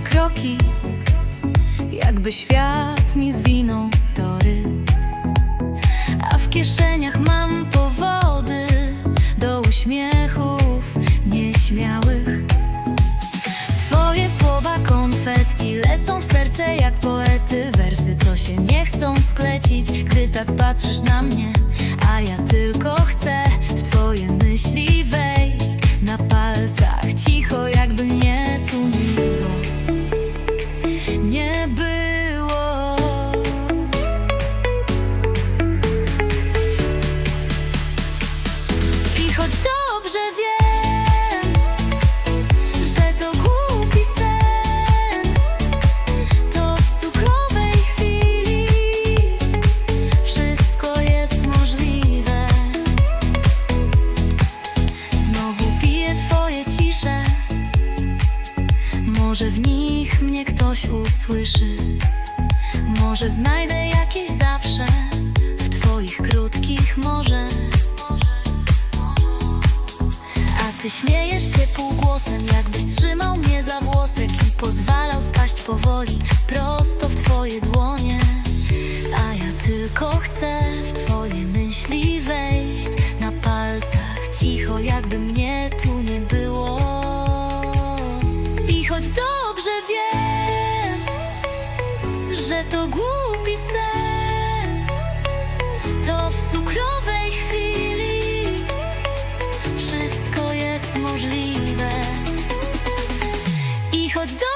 kroki Jakby świat mi zwinął tory. A w kieszeniach mam powody Do uśmiechów nieśmiałych. Twoje słowa konfetti lecą w serce jak poety. Wersy, co się nie chcą sklecić, gdy tak patrzysz na mnie. A ja tylko chcę w twoje myśli dobrze wiem, że to głupi sen, to w cukrowej chwili wszystko jest możliwe. Znowu piję twoje cisze, może w nich mnie ktoś usłyszy. Może znajdę jakieś zawsze w twoich krótkich może. Ty śmiejesz się półgłosem, jakbyś trzymał mnie za włosek I pozwalał spaść powoli, prosto w twoje dłonie. A ja tylko chcę w twoje myśli wejść Na palcach cicho, jakby mnie tu nie było. I choć dobrze wiem, że to głupi sen To w cukrowie choć do